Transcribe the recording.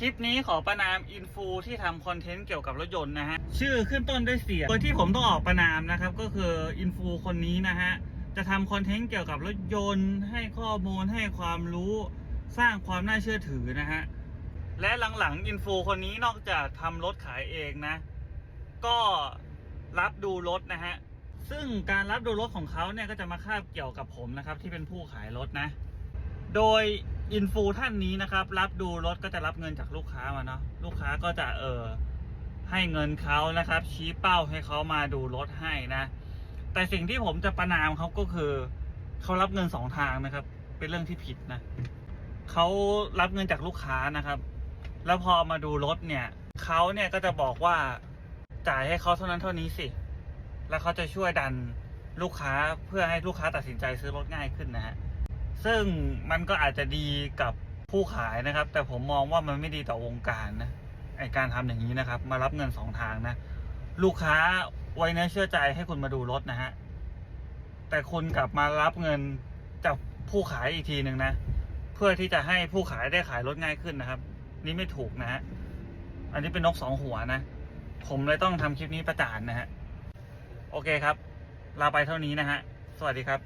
คลิปนี้ขอประนามอินฟูที่ทำคอนเทนต์เกี่ยวกับรถยนต์นะฮะ ชื่อขึ้นต้นด้วยเสียงโดยที่ผมต้องออกประนามนะครับ ก็คืออินฟูคนนี้นะฮะ จะทำคอนเทนต์เกี่ยวกับรถยนต์ ให้ข้อมูลให้ความรู้สร้างความน่าเชื่อถือนะฮะ และหลังๆอินฟูคนนี้นอกจากทำรถขายเองนะ ก็รับดูรถนะฮะ ซึ่งการรับดูรถของเขาเนี่ยก็จะมาคาบเกี่ยวกับผมนะครับ ที่เป็นผู้ขายรถนะ โดย อินฟูท่านนี้นะครับ รับดูรถก็จะรับเงินจากลูกค้ามาเนาะลูกค้าก็จะเออให้เงินเขานะครับ ชี้เป้าให้เขามาดูรถให้นะ แต่สิ่งที่ผมจะประนามเขาก็คือเขารับเงินสองทางนะครับ เป็นเรื่องที่ผิดนะเขารับเงินจากลูกค้านะครับ แล้วพอมาดูรถเนี่ยเขาเนี่ยก็จะบอกว่าจ่ายให้เขาเท่านั้นเท่านี้สิ แล้วเขาจะช่วยดันลูกค้าเพื่อให้ลูกค้าตัดสินใจซื้อรถง่ายขึ้นนะฮะ ซึ่งมันก็อาจจะดีกับผู้ขายนะครับ แต่ผมมองว่ามันไม่ดีต่อวงการนะไอการทำอย่างนี้นะครับ มารับเงินสองทางนะ ลูกค้าไว้เนื้อเชื่อใจให้คุณมาดูรถนะฮะแต่คุณกลับมารับเงินจากผู้ขายอีกทีหนึ่งนะ เพื่อที่จะให้ผู้ขายได้ขายรถง่ายขึ้นนะครับ นี่ไม่ถูกนะฮะอันนี้เป็นนกสองหัวนะ ผมเลยต้องทำคลิปนี้ประจานนะฮะโอเคครับ ลาไปเท่านี้นะฮะ สวัสดีครับ